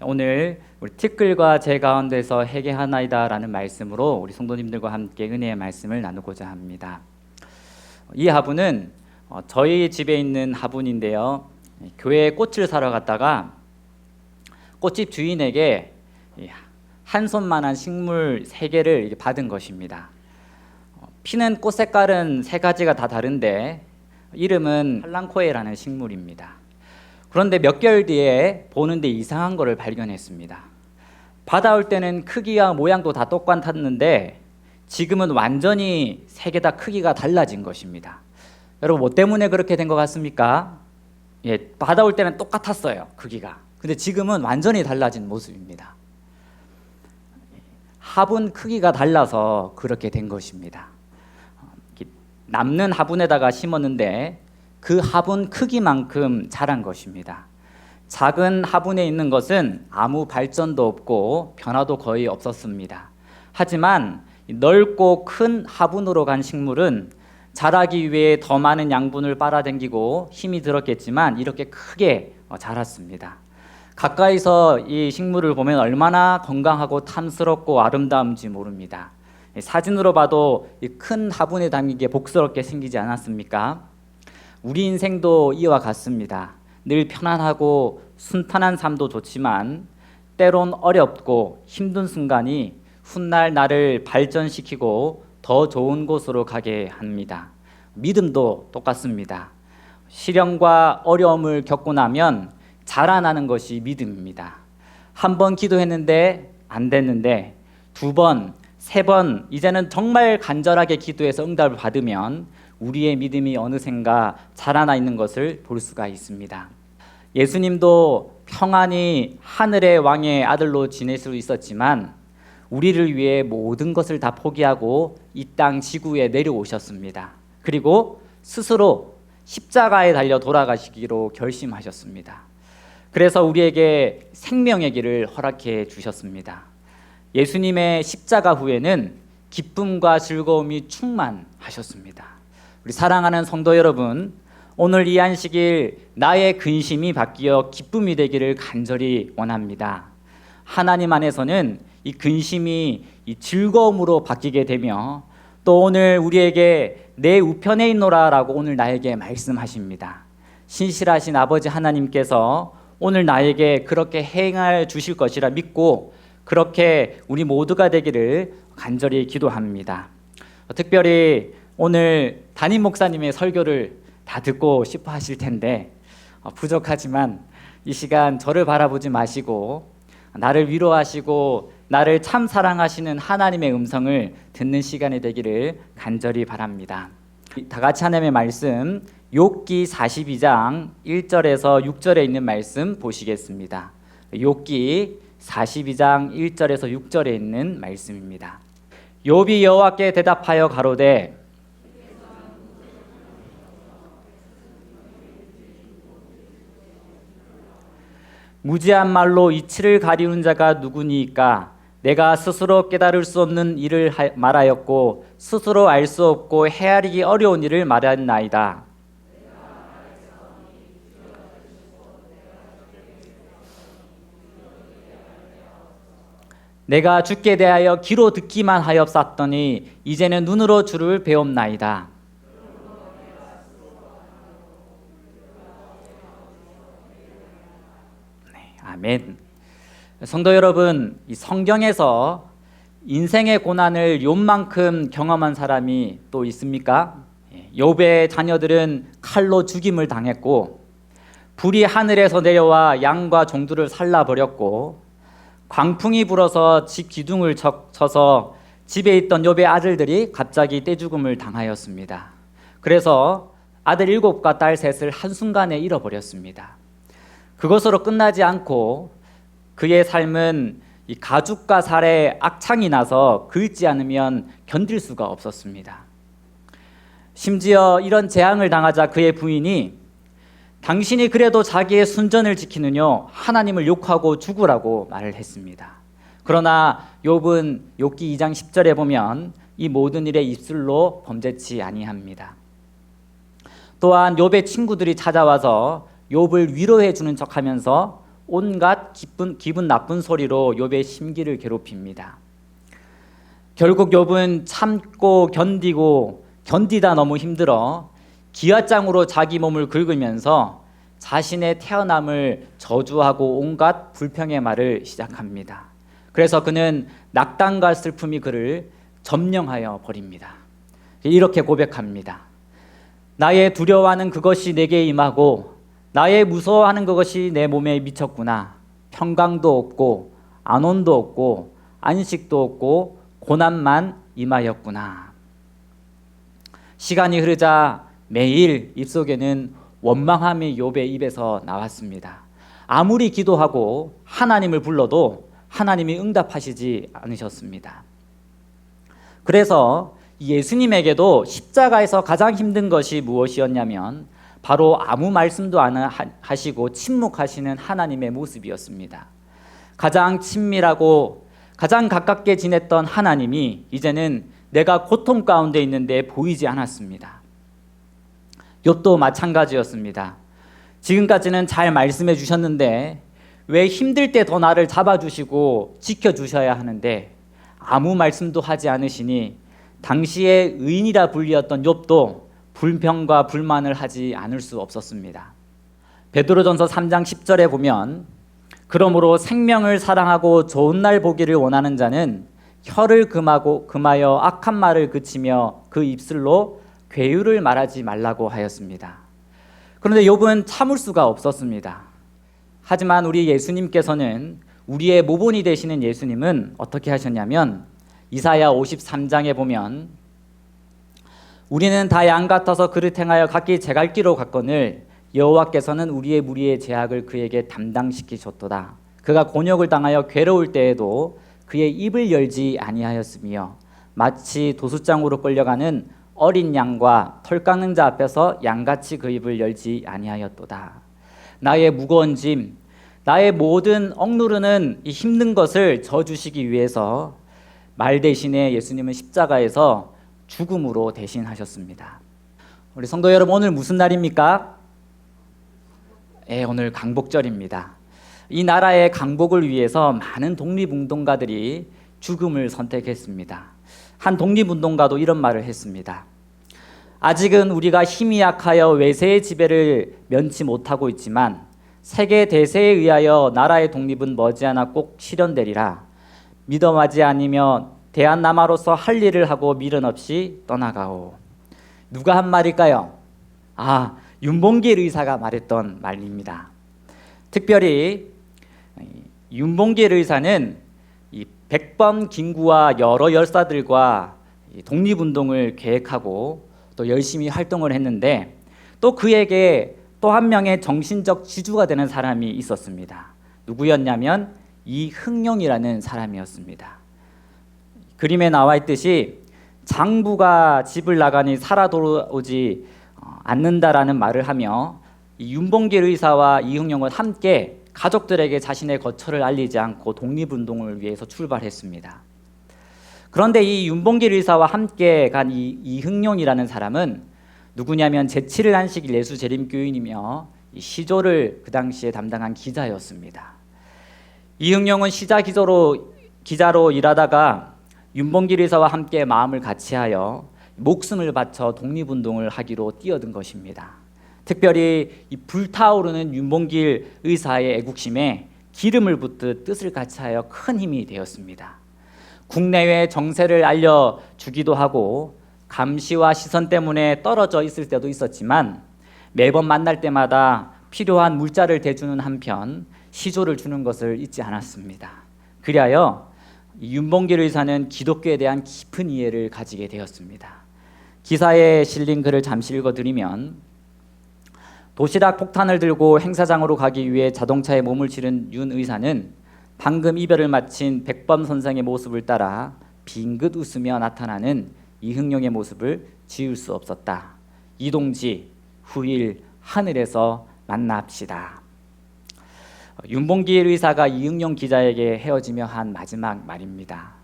오늘 우리 티끌과 제 가운데서 회개하나이다라는 말씀으로 우리 성도님들과 함께 은혜의 말씀을 나누고자 합니다. 이 화분은 어, 저희 집에 있는 화분인데요. 교회에 꽃을 사러 갔다가 꽃집 주인에게 이한 손만한 식물 세 개를 받은 것입니다. 어, 피는 꽃 색깔은 세 가지가 다 다른데 이름은 팔랑코에라는 식물입니다. 그런데 몇 개월 뒤에 보는데 이상한 것을 발견했습니다. 받아올 때는 크기와 모양도 다 똑같았는데 지금은 완전히 세 개 다 크기가 달라진 것입니다. 여러분 뭐 때문에 그렇게 된 것 같습니까? 예, 받아올 때는 똑같았어요 크기가. 근데 지금은 완전히 달라진 모습입니다. 화분 크기가 달라서 그렇게 된 것입니다. 남는 화분에다가 심었는데 그 화분 크기만큼 자란 것입니다. 작은 화분에 있는 것은 아무 발전도 없고 변화도 거의 없었습니다. 하지만 넓고 큰 화분으로 간 식물은 자라기 위해 더 많은 양분을 빨아당기고 힘이 들었겠지만 이렇게 크게 어, 자랐습니다. 가까이서 이 식물을 보면 얼마나 건강하고 탐스럽고 아름다운지 모릅니다. 사진으로 봐도 큰 화분에 담기게 복스럽게 생기지 않았습니까? 우리 인생도 이와 같습니다. 늘 편안하고 순탄한 삶도 좋지만 때론 어렵고 힘든 순간이 훗날 나를 발전시키고 더 좋은 곳으로 가게 합니다. 믿음도 똑같습니다. 시련과 어려움을 겪고 나면 자라나는 것이 믿음입니다. 한 번 기도했는데 안 됐는데 두 번, 세 번, 이제는 정말 간절하게 기도해서 응답을 받으면 우리의 믿음이 어느샌가 자라나 있는 것을 볼 수가 있습니다. 예수님도 평안히 하늘의 왕의 아들로 지낼 수 있었지만 우리를 위해 모든 것을 다 포기하고 이 땅 지구에 내려오셨습니다. 그리고 스스로 십자가에 달려 돌아가시기로 결심하셨습니다. 그래서 우리에게 생명의 길을 허락해 주셨습니다. 예수님의 십자가 후에는 기쁨과 즐거움이 충만하셨습니다. 우리 사랑하는 성도 여러분, 오늘 이 안식일 나의 근심이 바뀌어 기쁨이 되기를 간절히 원합니다. 하나님 안에서는 이 근심이 이 즐거움으로 바뀌게 되며 또 오늘 우리에게 내 우편에 있노라라고 오늘 나에게 말씀하십니다. 신실하신 아버지 하나님께서 오늘 나에게 그렇게 행할 주실 것이라 믿고 그렇게 우리 모두가 되기를 간절히 기도합니다. 특별히 오늘 담임 목사님의 설교를 다 듣고 싶어 하실 텐데 어, 부족하지만 이 시간 저를 바라보지 마시고 나를 위로하시고 나를 참 사랑하시는 하나님의 음성을 듣는 시간이 되기를 간절히 바랍니다. 다 같이 하나님의 말씀 욥기 42장 1절에서 6절에 있는 말씀 보시겠습니다. 욥기 42장 1절에서 6절에 있는 말씀입니다. 욥이 여호와께 대답하여 가로되 무지한 말로 이치를 가리우는 자가 누구니까 내가 스스로 깨달을 수 없는 일을 말하였고 스스로 알 수 없고 헤아리기 어려운 일을 말했나이다. 내가 주께 대하여 귀로 듣기만 하였었더니 이제는 눈으로 주를 배움나이다. 네, 아멘. 성도 여러분, 이 성경에서 인생의 고난을 욥만큼 경험한 사람이 또 있습니까? 예, 욥의 자녀들은 칼로 죽임을 당했고 불이 하늘에서 내려와 양과 종들을 살라 버렸고 광풍이 불어서 집 기둥을 쳐서 집에 있던 욥의 아들들이 갑자기 떼죽음을 당하였습니다. 그래서 아들 일곱과 딸 셋을 한순간에 잃어버렸습니다. 그것으로 끝나지 않고 그의 삶은 이 가죽과 살에 악창이 나서 긁지 않으면 견딜 수가 없었습니다. 심지어 이런 재앙을 당하자 그의 부인이 당신이 그래도 자기의 순전을 지키느뇨 하나님을 욕하고 죽으라고 말을 했습니다. 그러나 욥은 욥기 2장 10절에 보면 이 모든 일에 입술로 범죄치 아니합니다. 또한 욥의 친구들이 찾아와서 욥을 위로해 주는 척하면서 온갖 기분, 기분 나쁜 소리로 욥의 심기를 괴롭힙니다. 결국 욥은 참고 견디고 견디다 너무 힘들어 기와장으로 자기 몸을 긁으면서 자신의 태어남을 저주하고 온갖 불평의 말을 시작합니다. 그래서 그는 낙담과 슬픔이 그를 점령하여 버립니다. 이렇게 고백합니다. 나의 두려워하는 그것이 내게 임하고 나의 무서워하는 그것이 내 몸에 미쳤구나. 평강도 없고 안온도 없고 안식도 없고 고난만 임하였구나. 시간이 흐르자 매일 입속에는 원망함이 욥의 입에서 나왔습니다. 아무리 기도하고 하나님을 불러도 하나님이 응답하시지 않으셨습니다. 그래서 예수님에게도 십자가에서 가장 힘든 것이 무엇이었냐면 바로 아무 말씀도 안 하시고 침묵하시는 하나님의 모습이었습니다. 가장 친밀하고 가장 가깝게 지냈던 하나님이 이제는 내가 고통 가운데 있는데 보이지 않았습니다. 욥도 마찬가지였습니다. 지금까지는 잘 말씀해 주셨는데 왜 힘들 때 더 나를 잡아주시고 지켜주셔야 하는데 아무 말씀도 하지 않으시니 당시에 의인이라 불리었던 욥도 불평과 불만을 하지 않을 수 없었습니다. 베드로전서 3장 10절에 보면 그러므로 생명을 사랑하고 좋은 날 보기를 원하는 자는 혀를 금하고 금하여 악한 말을 그치며 그 입술로 괴유를 말하지 말라고 하였습니다. 그런데 욥은 참을 수가 없었습니다. 하지만 우리 예수님께서는 우리의 모본이 되시는 예수님은 어떻게 하셨냐면 이사야 53장에 보면 우리는 다 양 같아서 그릇 행하여 각기 제 갈 길로 갔거늘 여호와께서는 우리의 무리의 제약을 그에게 담당시키셨도다. 그가 곤욕을 당하여 괴로울 때에도 그의 입을 열지 아니하였으며 마치 도수장으로 끌려가는 어린 양과 털 깎는 자 앞에서 양같이 그 입을 열지 아니하였도다. 나의 무거운 짐, 나의 모든 억누르는 이 힘든 것을 져주시기 위해서 말 대신에 예수님은 십자가에서 죽음으로 대신하셨습니다. 우리 성도 여러분 오늘 무슨 날입니까? 예, 오늘 강복절입니다. 이 나라의 강복을 위해서 많은 독립운동가들이 죽음을 선택했습니다. 한 독립운동가도 이런 말을 했습니다. 아직은 우리가 힘이 약하여 외세의 지배를 면치 못하고 있지만 세계 대세에 의하여 나라의 독립은 머지않아 꼭 실현되리라. 믿어하지 아니며 대한남아로서 할 일을 하고 미련 없이 떠나가오. 누가 한 말일까요? 아, 윤봉길 의사가 말했던 말입니다. 특별히 윤봉길 의사는 이 백범 김구와 여러 열사들과 독립운동을 계획하고 또 열심히 활동을 했는데 또 그에게 또 한 명의 정신적 지주가 되는 사람이 있었습니다. 누구였냐면 이흥룡이라는 사람이었습니다. 그림에 나와 있듯이 장부가 집을 나가니 살아 돌아오지 어, 않는다라는 말을 하며 윤봉길 의사와 이흥룡은 함께 가족들에게 자신의 거처를 알리지 않고 독립운동을 위해서 출발했습니다. 그런데 이 윤봉길 의사와 함께 간 이 이흥룡이라는 사람은 누구냐면 제7일 안식 예수 재림교인이며 시조를 그 당시에 담당한 기자였습니다. 이흥룡은 시자 기자로 기자로 일하다가 윤봉길 의사와 함께 마음을 같이하여 목숨을 바쳐 독립운동을 하기로 뛰어든 것입니다. 특별히 이 불타오르는 윤봉길 의사의 애국심에 기름을 붓듯 뜻을 같이하여 큰 힘이 되었습니다. 국내외 정세를 알려주기도 하고 감시와 시선 때문에 떨어져 있을 때도 있었지만 매번 만날 때마다 필요한 물자를 대주는 한편 시조를 주는 것을 잊지 않았습니다. 그리하여 윤봉길 의사는 기독교에 대한 깊은 이해를 가지게 되었습니다. 기사에 실린 글을 잠시 읽어드리면 도시락 폭탄을 들고 행사장으로 가기 위해 자동차에 몸을 치른 윤 의사는 방금 이별을 마친 백범 선생의 모습을 따라 빙긋 웃으며 나타나는 이흥룡의 모습을 지울 수 없었다. 이동지 후일 하늘에서 만납시다. 윤봉길 의사가 이응용 기자에게 헤어지며 한 마지막 말입니다.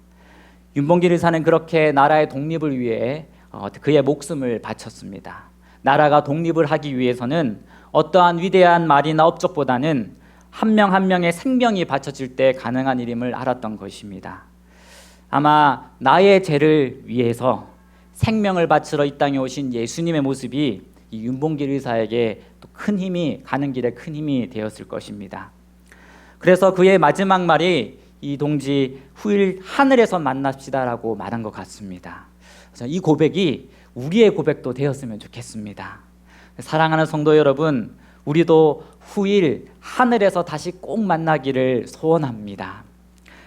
윤봉길 의사는 그렇게 나라의 독립을 위해 어, 그의 목숨을 바쳤습니다. 나라가 독립을 하기 위해서는 어떠한 위대한 말이나 업적보다는 한명한 명의 생명이 바쳐질 때 가능한 일임을 알았던 것입니다. 아마 나의 죄를 위해서 생명을 바치러 이 땅에 오신 예수님의 모습이 이 윤봉길 의사에게 또 큰 힘이 가는 길에 큰 힘이 되었을 것입니다. 그래서 그의 마지막 말이 이 동지 후일 하늘에서 만납시다라고 말한 것 같습니다. 이 고백이 우리의 고백도 되었으면 좋겠습니다. 사랑하는 성도 여러분, 우리도 후일 하늘에서 다시 꼭 만나기를 소원합니다.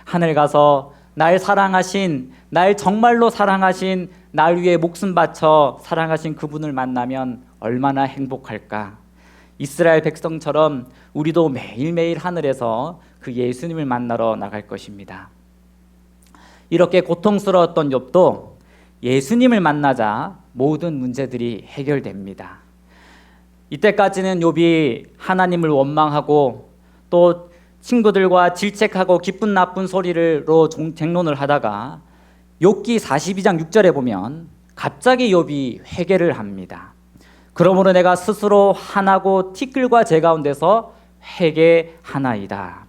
하늘 가서 날 사랑하신, 날 정말로 사랑하신, 날 위해 목숨 바쳐 사랑하신 그분을 만나면 얼마나 행복할까. 이스라엘 백성처럼 우리도 매일매일 하늘에서 그 예수님을 만나러 나갈 것입니다. 이렇게 고통스러웠던 욥도 예수님을 만나자 모든 문제들이 해결됩니다. 이때까지는 욥이 하나님을 원망하고 또 친구들과 질책하고 기쁜 나쁜 소리로 쟁론을 하다가 욥기 42장 6절에 보면 갑자기 욥이 회개를 합니다. 그러므로 내가 스스로 하나고 티끌과 제 가운데서 회개 하나이다.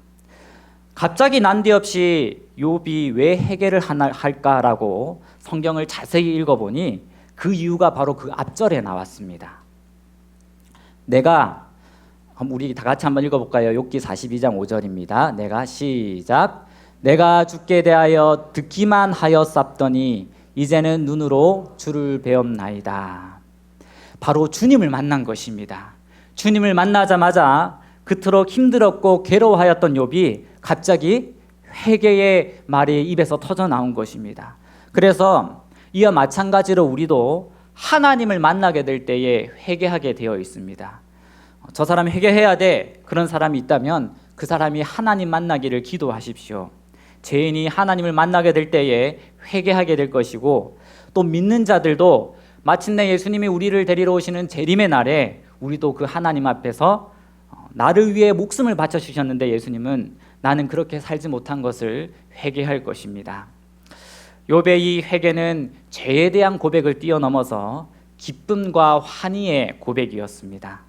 갑자기 난데없이 욥이 왜 회개를 하나 할까라고 성경을 자세히 읽어보니 그 이유가 바로 그 앞절에 나왔습니다. 내가 우리 다 같이 한번 읽어볼까요? 욥기 42장 5절입니다. 내가 시작. 내가 죽게 대하여 듣기만 하였sap더니 이제는 눈으로 주를 배움나이다. 바로 주님을 만난 것입니다. 주님을 만나자마자 그토록 힘들었고 괴로워하였던 욥이 갑자기 회개의 말이 입에서 터져 나온 것입니다. 그래서 이와 마찬가지로 우리도 하나님을 만나게 될 때에 회개하게 되어 있습니다. 저 사람이 회개해야 돼. 그런 사람이 있다면 그 사람이 하나님 만나기를 기도하십시오. 죄인이 하나님을 만나게 될 때에 회개하게 될 것이고 또 믿는 자들도 마침내 예수님이 우리를 데리러 오시는 재림의 날에 우리도 그 하나님 앞에서 어, 나를 위해 목숨을 바쳐 주셨는데 예수님은 나는 그렇게 살지 못한 것을 회개할 것입니다. 욥의 이 회개는 죄에 대한 고백을 뛰어넘어서 기쁨과 환희의 고백이었습니다.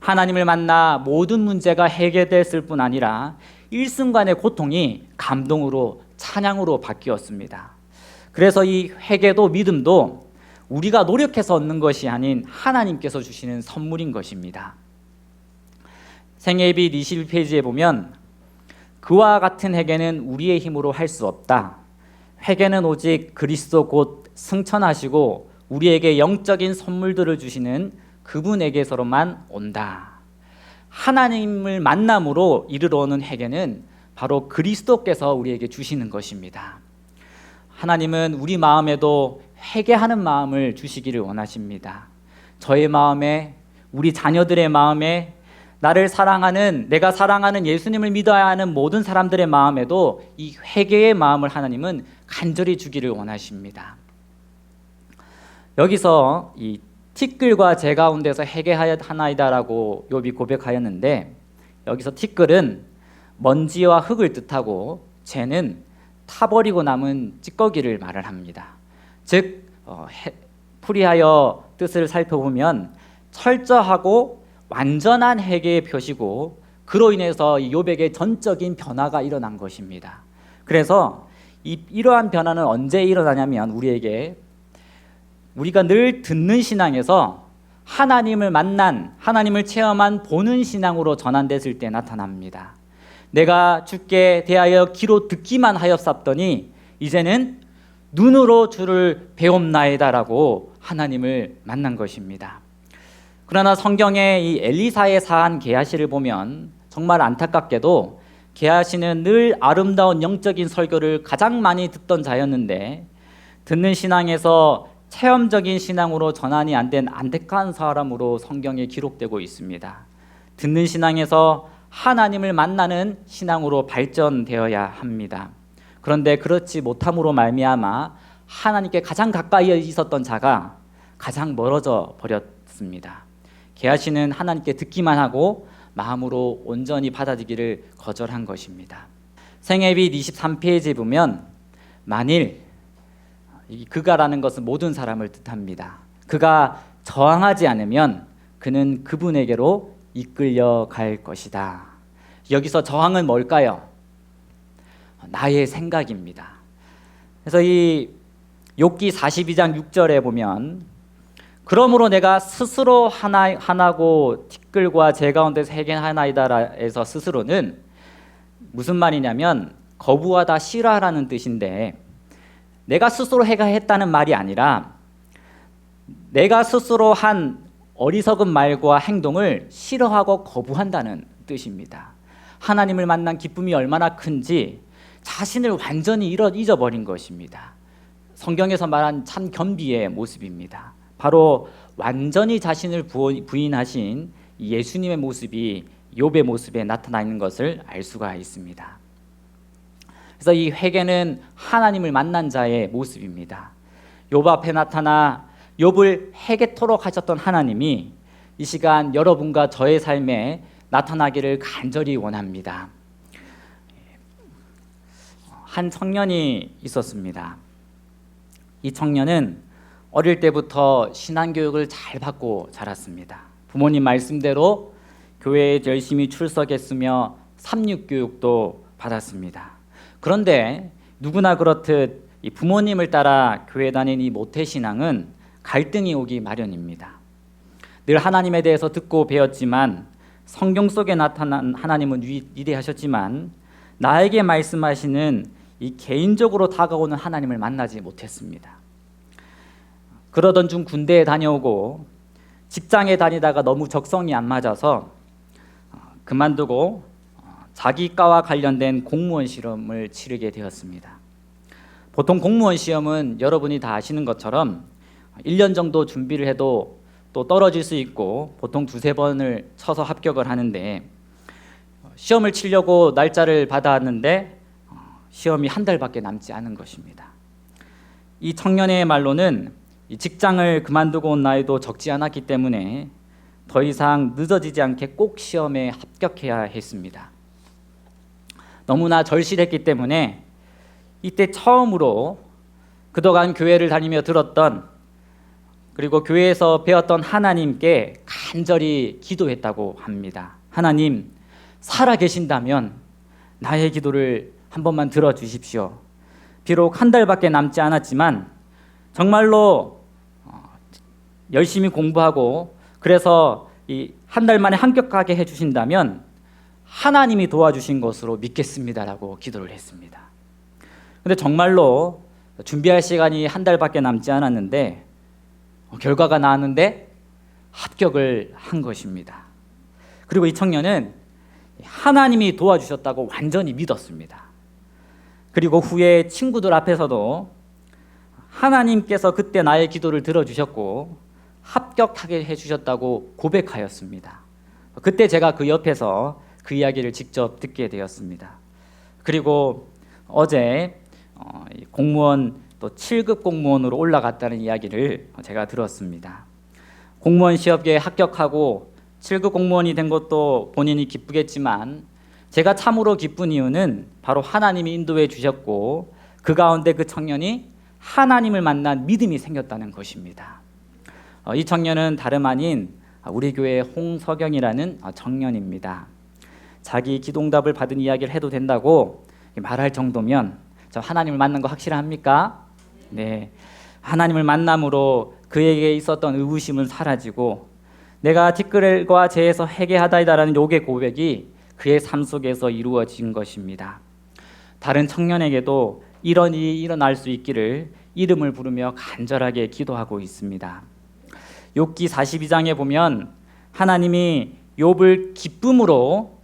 하나님을 만나 모든 문제가 해결됐을 뿐 아니라 일순간의 고통이 감동으로 찬양으로 바뀌었습니다. 그래서 이 회개도 믿음도 우리가 노력해서 얻는 것이 아닌 하나님께서 주시는 선물인 것입니다. 생애비 21페이지에 보면 그와 같은 회개는 우리의 힘으로 할 수 없다. 회개는 오직 그리스도 곧 승천하시고 우리에게 영적인 선물들을 주시는 그분에게서로만 온다. 하나님을 만남으로 이르러 오는 회개는 바로 그리스도께서 우리에게 주시는 것입니다. 하나님은 우리 마음에도 회개하는 마음을 주시기를 원하십니다. 저의 마음에 우리 자녀들의 마음에 나를 사랑하는 내가 사랑하는 예수님을 믿어야 하는 모든 사람들의 마음에도 이 회개의 마음을 하나님은 간절히 주기를 원하십니다. 여기서 이 티끌과 제 가운데서 회개하였나이다라고 욥이 고백하였는데 여기서 티끌은 먼지와 흙을 뜻하고 죄는 타버리고 남은 찌꺼기를 말을 합니다. 즉 어, 풀이하여 뜻을 살펴보면 철저하고 완전한 회개의 표시고 그로 인해서 욥에게 전적인 변화가 일어난 것입니다. 그래서 이, 이러한 변화는 언제 일어나냐면 우리에게 우리가 늘 듣는 신앙에서 하나님을 만난 하나님을 체험한 보는 신앙으로 전환됐을 때 나타납니다. 내가 주께 대하여 귀로 듣기만 하였sap더니 이제는 눈으로 주를 배움나이다라고 하나님을 만난 것입니다. 그러나 성경에 이 엘리사의 사한 게하시를 보면 정말 안타깝게도 게하시는 늘 아름다운 영적인 설교를 가장 많이 듣던 자였는데 듣는 신앙에서 체험적인 신앙으로 전환이 안 된 안택한 사람으로 성경에 기록되고 있습니다. 듣는 신앙에서 하나님을 만나는 신앙으로 발전되어야 합니다. 그런데 그렇지 못함으로 말미암아 하나님께 가장 가까이 있었던 자가 가장 멀어져 버렸습니다. 게하시는 하나님께 듣기만 하고 마음으로 온전히 받아들기를 거절한 것입니다. 생애비 23페이지에 보면 만일 그가라는 것은 모든 사람을 뜻합니다. 그가 저항하지 않으면 그는 그분에게로 이끌려 갈 것이다. 여기서 저항은 뭘까요? 나의 생각입니다. 그래서 이 욥기 42장 6절에 보면 그러므로 내가 스스로 하나 하나고 티끌과 제 가운데서 해겐 하나이다라에서 스스로는 무슨 말이냐면 거부하다 싫어하라는 뜻인데 내가 스스로 해가 했다는 말이 아니라 내가 스스로 한 어리석은 말과 행동을 싫어하고 거부한다는 뜻입니다. 하나님을 만난 기쁨이 얼마나 큰지 자신을 완전히 잃어 잊어버린 것입니다. 성경에서 말한 참 겸비의 모습입니다. 바로 완전히 자신을 부인하신 예수님의 모습이 욥의 모습에 나타나 있는 것을 알 수가 있습니다. 그래서 이 회개는 하나님을 만난 자의 모습입니다. 욥 앞에 나타나 욥을 회개토록 하셨던 하나님이 이 시간 여러분과 저의 삶에 나타나기를 간절히 원합니다. 한 청년이 있었습니다. 이 청년은 어릴 때부터 신앙교육을 잘 받고 자랐습니다. 부모님 말씀대로 교회에 열심히 출석했으며 삼육교육도 받았습니다. 그런데 누구나 그렇듯 부모님을 따라 교회 다니는 이 모태신앙은 갈등이 오기 마련입니다. 늘 하나님에 대해서 듣고 배웠지만 성경 속에 나타난 하나님은 위대하셨지만 나에게 말씀하시는 이 개인적으로 다가오는 하나님을 만나지 못했습니다. 그러던 중 군대에 다녀오고 직장에 다니다가 너무 적성이 안 맞아서 어, 그만두고 어, 자기과와 관련된 공무원 시험을 치르게 되었습니다. 보통 공무원 시험은 여러분이 다 아시는 것처럼 1년 정도 준비를 해도 또 떨어질 수 있고 보통 두세 번을 쳐서 합격을 하는데 시험을 치려고 날짜를 받아왔는데 시험이 한 달밖에 남지 않은 것입니다. 이 청년의 말로는 직장을 그만두고 온 나이도 적지 않았기 때문에 더 이상 늦어지지 않게 꼭 시험에 합격해야 했습니다. 너무나 절실했기 때문에 이때 처음으로 그동안 교회를 다니며 들었던 그리고 교회에서 배웠던 하나님께 간절히 기도했다고 합니다. 하나님, 살아 계신다면 나의 기도를 한 번만 들어 주십시오. 비록 한 달밖에 남지 않았지만 정말로 어, 열심히 공부하고 그래서 이 한 달 만에 합격하게 해 주신다면 하나님이 도와주신 것으로 믿겠습니다라고 기도를 했습니다. 근데 정말로 준비할 시간이 한 달밖에 남지 않았는데 어, 결과가 나왔는데 합격을 한 것입니다. 그리고 이 청년은 하나님이 도와주셨다고 완전히 믿었습니다. 그리고 후에 친구들 앞에서도 하나님께서 그때 나의 기도를 들어주셨고 합격하게 해주셨다고 고백하였습니다. 그때 제가 그 옆에서 그 이야기를 직접 듣게 되었습니다. 그리고 어제 어, 공무원 또 7급 공무원으로 올라갔다는 이야기를 제가 들었습니다. 공무원 시험에 합격하고 7급 공무원이 된 것도 본인이 기쁘겠지만 제가 참으로 기쁜 이유는 바로 하나님이 인도해 주셨고 그 가운데 그 청년이 하나님을 만난 믿음이 생겼다는 것입니다. 어, 이 청년은 다름 아닌 우리 교회 홍석영이라는 청년입니다. 자기 기동답을 받은 이야기를 해도 된다고 말할 정도면 저 하나님을 만난 거 확실합니까? 네. 하나님을 만남으로 그에게 있었던 의구심은 사라지고 내가 티끌과 재에서 회개하다이다라는 욕의 고백이 그의 삶 속에서 이루어진 것입니다. 다른 청년에게도 이런 일이 일어날 수 있기를 이름을 부르며 간절하게 기도하고 있습니다. 욥기 42장에 보면 하나님이 욥을 기쁨으로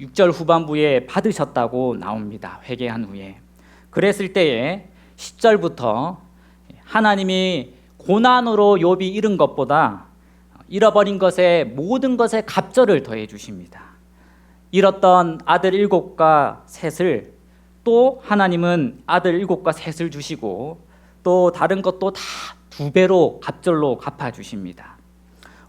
6절 후반부에 받으셨다고 나옵니다. 회개한 후에. 그랬을 때에 10절부터 하나님이 고난으로 욥이 잃은 것보다 잃어버린 것에 모든 것에 갑절을 더해 주십니다. 잃었던 아들 일곱과 셋을 또 하나님은 아들 일곱과 셋을 주시고 또 다른 것도 다 두 배로 갑절로 갚아 주십니다.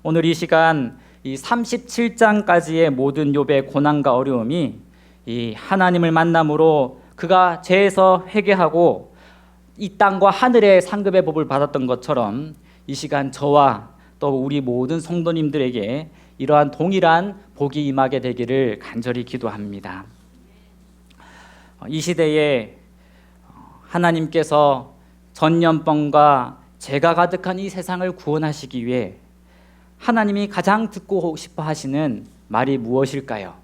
오늘 이 시간 이 37장까지의 모든 욥의 고난과 어려움이 이 하나님을 만남으로 그가 죄에서 회개하고 이 땅과 하늘의 상급의 법을 받았던 것처럼 이 시간 저와 또 우리 모든 성도님들에게 이러한 동일한 복이 임하게 되기를 간절히 기도합니다. 어, 이 시대에 어, 하나님께서 전염병과 죄가 가득한 이 세상을 구원하시기 위해 하나님이 가장 듣고 싶어 하시는 말이 무엇일까요?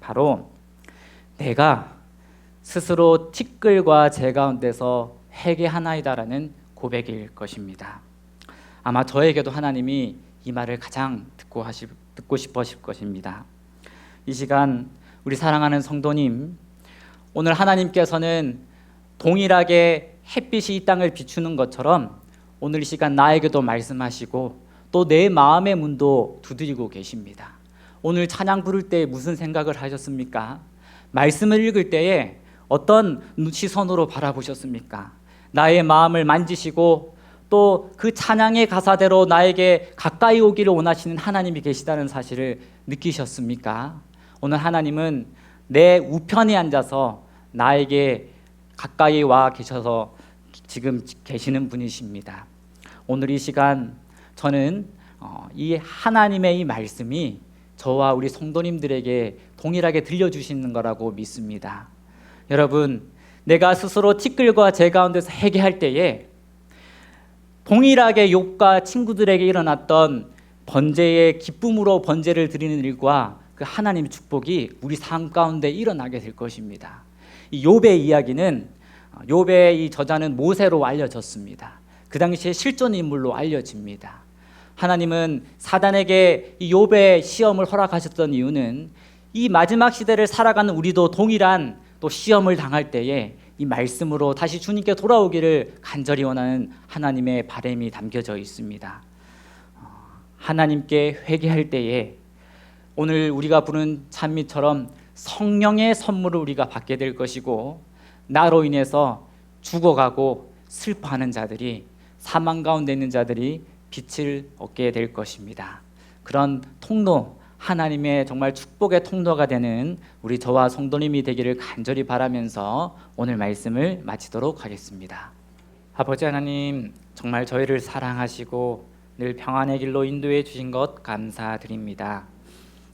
바로 내가 스스로 티끌과 제 가운데서 회개하나이다라는 고백일 것입니다. 아마 저에게도 하나님이 이 말을 가장 듣고 하시, 듣고 싶으실 것입니다. 이 시간 우리 사랑하는 성도님, 오늘 하나님께서는 동일하게 햇빛이 이 땅을 비추는 것처럼 오늘 이 시간 나에게도 말씀하시고 또 내 마음의 문도 두드리고 계십니다. 오늘 찬양 부를 때 무슨 생각을 하셨습니까? 말씀을 읽을 때에 어떤 시선으로 바라보셨습니까? 나의 마음을 만지시고 또 그 찬양의 가사대로 나에게 가까이 오기를 원하시는 하나님이 계시다는 사실을 느끼셨습니까? 오늘 하나님은 내 우편에 앉아서 나에게 가까이 와 계셔서 지금 계시는 분이십니다. 오늘 이 시간 저는 어, 이 하나님의 이 말씀이 저와 우리 성도님들에게 동일하게 들려주시는 거라고 믿습니다. 여러분, 내가 스스로 티끌과 제 가운데서 회개할 때에 동일하게 욥과 친구들에게 일어났던 번제의 기쁨으로 번제를 드리는 일과 그 하나님의 축복이 우리 삶 가운데 일어나게 될 것입니다. 이 욥의 이야기는 욥의 이 저자는 모세로 알려졌습니다. 그 당시에 실존 인물로 알려집니다. 하나님은 사단에게 이 욥의 시험을 허락하셨던 이유는 이 마지막 시대를 살아가는 우리도 동일한 또 시험을 당할 때에 이 말씀으로 다시 주님께 돌아오기를 간절히 원하는 하나님의 바람이 담겨져 있습니다. 어, 하나님께 회개할 때에 오늘 우리가 부른 찬미처럼 성령의 선물을 우리가 받게 될 것이고 나로 인해서 죽어가고 슬퍼하는 자들이 사망 가운데 있는 자들이 빛을 얻게 될 것입니다. 그런 통로 하나님의 정말 축복의 통로가 되는 우리 저와 성도님이 되기를 간절히 바라면서 오늘 말씀을 마치도록 하겠습니다. 아버지 하나님 정말 저희를 사랑하시고 늘 평안의 길로 인도해 주신 것 감사드립니다.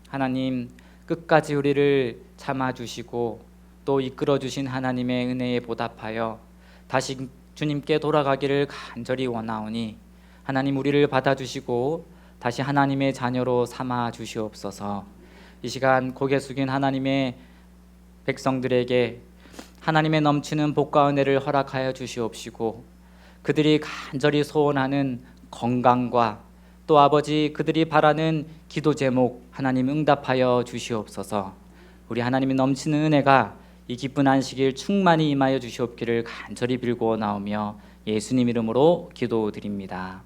하나님 끝까지 우리를 참아 주시고 또 이끌어 주신 하나님의 은혜에 보답하여 다시 주님께 돌아가기를 간절히 원하오니 하나님 우리를 받아주시고 다시 하나님의 자녀로 삼아 주시옵소서. 이 시간 고개 숙인 하나님의 백성들에게 하나님의 넘치는 복과 은혜를 허락하여 주시옵시고 그들이 간절히 소원하는 건강과 또 아버지 그들이 바라는 기도 제목 하나님 응답하여 주시옵소서. 우리 하나님의 넘치는 은혜가 이 기쁜 안식일 충만히 임하여 주시옵기를 간절히 빌고 나오며 예수님 이름으로 기도드립니다.